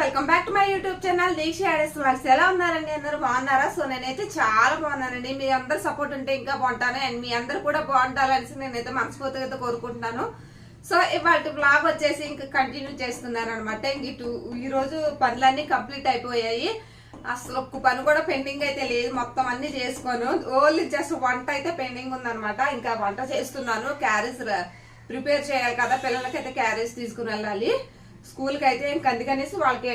Welcome back to my YouTube channel. Deeksha ఆడేస్ vlogs ఎలా ఉన్నారండి? అందరూ బాగున్నారా? సో నేనైతే చాలా బాగున్నానండి. మీ అందరు సపోర్ట్ ఉంటే ఇంకా బాగుంటాను. అండ్ మీ అందరు కూడా బాగుంటారనేసి నేనైతే మనస్ఫూర్తిగా కోరుకుంటున్నాను. సో ఇవాళ బ్లాగ్ వచ్చేసి ఇంకా కంటిన్యూ చేస్తున్నాను అనమాట ఇంక ఇటు ఈ రోజు పనులన్నీ కంప్లీట్ అయిపోయాయి. అసలు ఒక్క పని కూడా పెండింగ్ అయితే లేదు. మొత్తం అన్ని చేసుకోను ఓన్లీ జస్ట్ వంట అయితే పెండింగ్ ఉందనమాట. ఇంకా వంట చేస్తున్నాను. క్యారేజ్ ప్రిపేర్ చేయాలి కదా. పిల్లలకైతే క్యారేజ్ తీసుకుని వెళ్ళాలి. స్కూల్కి అయితే ఇంక అందుకనేసి వాళ్ళకి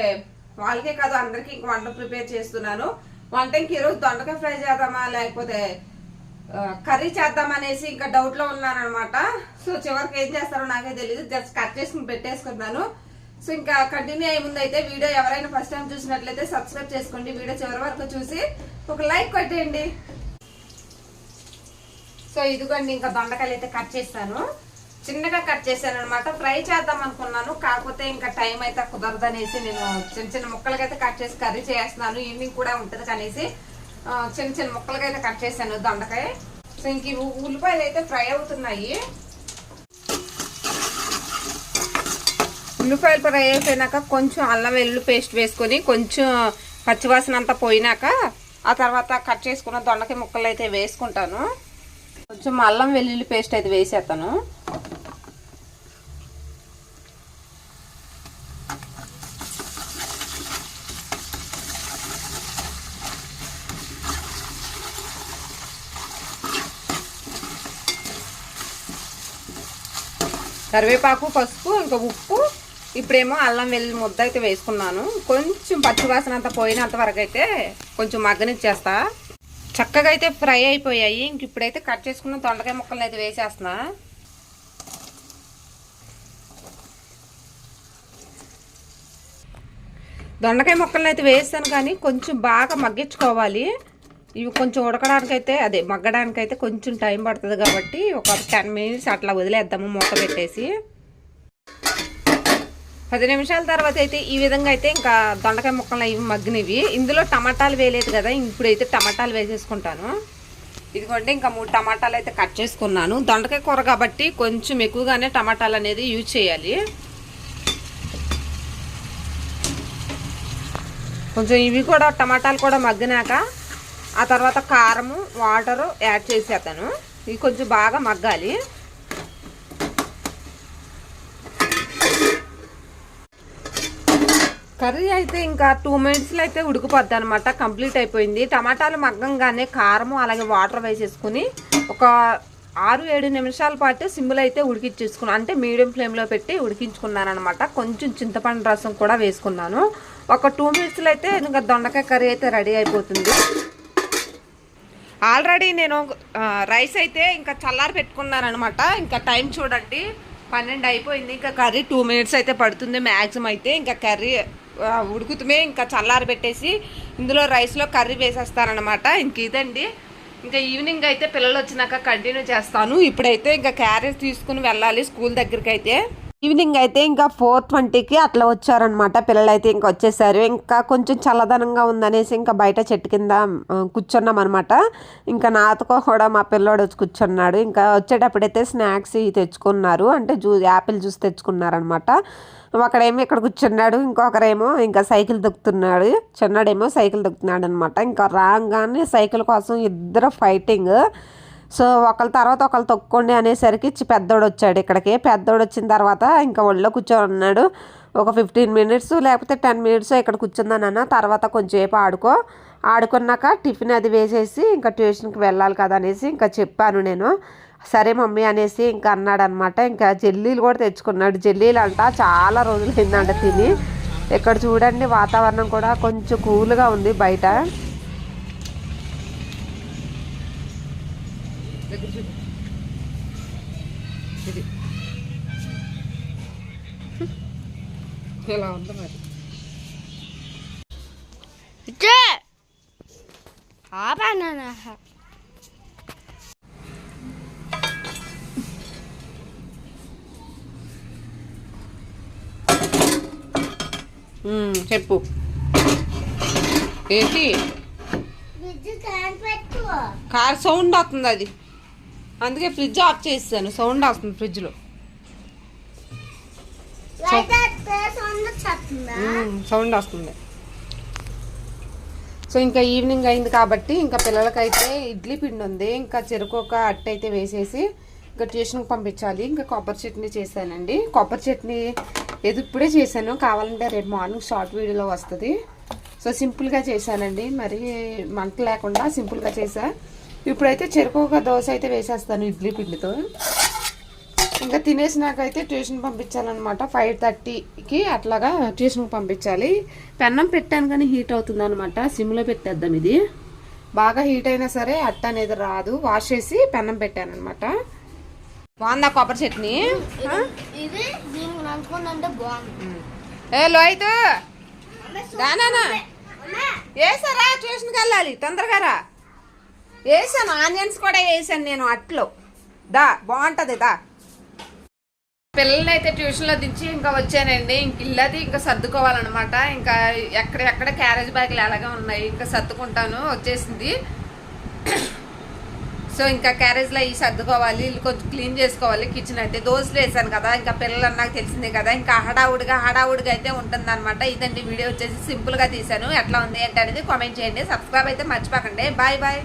వాళ్ళకే కాదు అందరికి ఇంక వంట ప్రిపేర్ చేస్తున్నాను. వంట ఇంక ఈరోజు దొండకాయ ఫ్రై చేద్దామా లేకపోతే కర్రీ చేద్దామనేసి ఇంకా డౌట్లో ఉన్నాను అనమాట సో చివరికి ఏం చేస్తారో నాకే తెలియదు జస్ట్ కట్ చేసుకుని పెట్టేసుకున్నాను. సో ఇంకా కంటిన్యూ అయ్యే ముందు అయితే వీడియో ఎవరైనా ఫస్ట్ టైం చూసినట్లయితే సబ్స్క్రైబ్ చేసుకోండి. వీడియో చివరి వరకు చూసి ఒక లైక్ కొట్టేయండి. సో ఇదిగోండి ఇంకా దొండకాయలు అయితే కట్ చేస్తాను. చిన్నగా కట్ చేశాను అనమాట ఫ్రై చేద్దాం అనుకున్నాను. కాకపోతే ఇంకా టైం అయితే కుదరదు అనేసి నేను చిన్న చిన్న ముక్కలకి అయితే కట్ చేసి కర్రీ చేస్తున్నాను. ఈవినింగ్ కూడా ఉంటుంది కనేసి చిన్న చిన్న ముక్కలకి అయితే కట్ చేశాను దొండకాయ. సో ఇంక ఉల్లిపాయలు అయితే ఫ్రై అవుతున్నాయి. ఉల్లిపాయలు ఫ్రై అయిపోయినాక కొంచెం అల్లం వెల్లుల్లి పేస్ట్ వేసుకొని కొంచెం పచ్చివాసన అంతా పోయినాక ఆ తర్వాత కట్ చేసుకున్న దొండకాయ ముక్కలు అయితే వేసుకుంటాను. కొంచెం అల్లం వెల్లుల్లి పేస్ట్ అయితే వేసేస్తాను కరివేపాకు పసుపు ఇంకా ఉప్పు. ఇప్పుడేమో అల్లం వెల్లుల్లి ముద్ద అయితే వేసుకున్నాను. కొంచెం పచ్చివాసన అంతా పోయినంత వరకు అయితే కొంచెం మగ్గనిచ్చేస్తా. చక్కగా అయితే ఫ్రై అయిపోయాయి. ఇంక ఇప్పుడైతే కట్ చేసుకున్న దొండకాయ ముక్కలను అయితే వేసేస్తున్నా దొండకాయ ముక్కలను అయితే వేస్తాను కానీ కొంచెం బాగా మగ్గించుకోవాలి. ఇవి కొంచెం ఉడకడానికైతే అదే మగ్గడానికి అయితే కొంచెం టైం పడుతుంది కాబట్టి ఒక టెన్ మినిట్స్ అట్లా వదిలేద్దాము మూత పెట్టేసి. పది నిమిషాల తర్వాత అయితే ఈ విధంగా అయితే ఇంకా దొండకాయ ముక్కలు ఇవి మగ్గినవి. ఇందులో టమాటాలు వేయలేదు కదా ఇప్పుడైతే టమాటాలు వేసేసుకుంటాను. ఇదిగోండి ఇంకా మూడు టమాటాలు అయితే కట్ చేసుకున్నాను. దొండకాయ కూర కాబట్టి కొంచెం ఎక్కువగానే టమాటాలు అనేది యూజ్ చేయాలి. కొంచెం ఇవి కూడా టమాటాలు కూడా మగ్గినాక ఆ తర్వాత కారము వాటరు యాడ్ చేసేస్తాను ఇది కొంచెం బాగా మగ్గాలి. కర్రీ అయితే ఇంకా టూ మినిట్స్లో అయితే ఉడికిపోద్ది అనమాట కంప్లీట్ అయిపోయింది. టమాటాలు మగ్గంగానే కారము అలాగే వాటర్ వేసేసుకుని ఒక ఆరు ఏడు నిమిషాల పాటు సిమ్లో అయితే ఉడికించేసుకున్నాను అంటే మీడియం ఫ్లేమ్లో పెట్టి ఉడికించుకున్నాను అనమాట కొంచెం చింతపండు రసం కూడా వేసుకున్నాను. ఒక టూ మినిట్స్లో అయితే ఇంకా దొండకాయ కర్రీ అయితే రెడీ అయిపోతుంది. ఆల్రెడీ నేను రైస్ అయితే ఇంకా చల్లారి పెట్టుకున్నాను అనమాట ఇంకా టైం చూడండి. పన్నెండు అయిపోయింది. ఇంకా కర్రీ టూ మినిట్స్ అయితే పడుతుంది మ్యాక్సిమం అయితే. ఇంకా కర్రీ ఆ, ఉడుకుతుమే ఇంకా చల్లారి పెట్టేసి ఇందులో రైస్లో కర్రీ వేసేస్తానమాట ఇంక ఇదండి. ఇంకా ఈవినింగ్ అయితే పిల్లలు వచ్చినాక కంటిన్యూ చేస్తాను. ఇప్పుడైతే ఇంకా క్యారేజ్ తీసుకుని వెళ్ళాలి స్కూల్ దగ్గరికి అయితే ఈవినింగ్ అయితే ఇంకా ఫోర్ ట్వంటీకి అట్లా వచ్చారనమాట పిల్లలు అయితే ఇంకా వచ్చేసారు. ఇంకా కొంచెం చల్లదనంగా ఉందనేసి ఇంకా బయట చెట్టు కింద కూర్చున్నాం అనమాట ఇంకా నాతో కూడా మా పిల్లోడు వచ్చి కూర్చున్నాడు. ఇంకా వచ్చేటప్పుడైతే స్నాక్స్ తెచ్చుకున్నారు. అంటే జ్యూ యాపిల్ జ్యూస్ తెచ్చుకున్నారనమాట ఒకడేమో ఇక్కడ కూర్చున్నాడు. ఇంకొకరేమో ఇంకా సైకిల్ దొక్కుతున్నాడు. చిన్నాడేమో సైకిల్ దొక్కుతున్నాడు అనమాట ఇంకా రాగానే సైకిల్ కోసం ఇద్దరు ఫైటింగ్. సో ఒకళ్ళ తర్వాత ఒకళ్ళు తొక్కండి అనేసరికి పెద్దోడు వచ్చాడు ఇక్కడికి. పెద్దోడు వచ్చిన తర్వాత ఇంకా ఒళ్ళో కూర్చొని ఉన్నాడు. ఒక ఫిఫ్టీన్ మినిట్స్ లేకపోతే టెన్ మినిట్స్ ఇక్కడ కూర్చుందానన్న తర్వాత కొంచెంసేపు ఆడుకో. ఆడుకున్నాక టిఫిన్ అది వేసేసి ఇంకా ట్యూషన్కి వెళ్ళాలి కదా అనేసి ఇంకా చెప్పాను నేను. సరే మమ్మీ అనేసి ఇంకా అన్నాడనమాట. ఇంకా జల్లీలు కూడా తెచ్చుకున్నాడు. జల్లీలు అంట చాలా రోజులు తిన్నాడు తిని. ఇక్కడ చూడండి వాతావరణం కూడా కొంచెం కూల్గా ఉంది బయట. దగ్గర చూపు ఇది. ఇలా ఉంది మరి. చెప్పు. ఏంటి? కార్ సౌండ్ వస్తుంది అది. అందుకే ఫ్రిడ్జ్ ఆఫ్ చేసాను సౌండ్ వస్తుంది ఫ్రిడ్జ్లో. సౌండ్ వస్తుందా. సో ఇంకా ఈవినింగ్ అయింది కాబట్టి ఇంకా పిల్లలకైతే ఇడ్లీ పిండి ఉంది. ఇంకా చెరుకు ఒక అట్ట అయితే వేసేసి ఇంకా ట్యూషన్కి పంపించాలి. ఇంకా కొబ్బరి చట్నీ చేశానండి. కొబ్బరి చట్నీ ఏది ఇప్పుడే చేశాను. కావాలంటే రేపు మార్నింగ్ షార్ట్ వీడియోలో వస్తుంది. సో సింపుల్గా చేశానండి. మరి మంట లేకుండా సింపుల్గా చేసా ఇప్పుడైతే చెరుకు ఒక దోశ అయితే వేసేస్తాను ఇడ్లీ పిండితో. ఇంకా తినేసినాకైతే ట్యూషన్ పంపించాలన్నమాట. ఫైవ్ థర్టీకి అట్లాగా ట్యూషన్కి పంపించాలి. పెన్నం పెట్టాను కానీ హీట్ అవుతుంది అనమాట సిమ్లో పెట్టేద్దాం ఇది. బాగా హీట్ అయినా సరే అట్ట అనేది రాదు. వాష్ చేసి పెన్నం పెట్టాను అనమాట బాగుందా కొబ్బరి చట్నీ? ఏ లోహిత్! దానా వేసారా ట్యూషన్కి వెళ్ళాలి. తొందరగా రా. వేసాను ఆనియన్స్ కూడా వేసాను నేను అట్లో. దా బాగుంటది దా. పిల్లల్ని అయితే ట్యూషన్లో దించి ఇంకా వచ్చానండి. ఇంక ఇల్లది ఇంకా సర్దుకోవాలన్నమాట. ఇంకా ఎక్కడెక్కడ క్యారేజ్ బ్యాగ్లు ఎలాగే ఉన్నాయి ఇంకా సర్దుకుంటాను వచ్చేసింది. సో ఇంకా క్యారేజ్లో ఈ సర్దుకోవాలి ఇల్లు కొంచెం క్లీన్ చేసుకోవాలి కిచెన్ అయితే. దోశలు వేసాను కదా ఇంకా పిల్లలు నాకు తెలిసిందే కదా ఇంకా హడావుడిగా హడావుడిగా అయితే ఉంటుంది అనమాట ఇదండి వీడియో వచ్చేసి సింపుల్గా తీసాను ఎట్లా ఉంది ఏంటి అనేది కామెంట్ చేయండి. సబ్స్క్రైబ్ అయితే మర్చిపోకండి. Bye bye.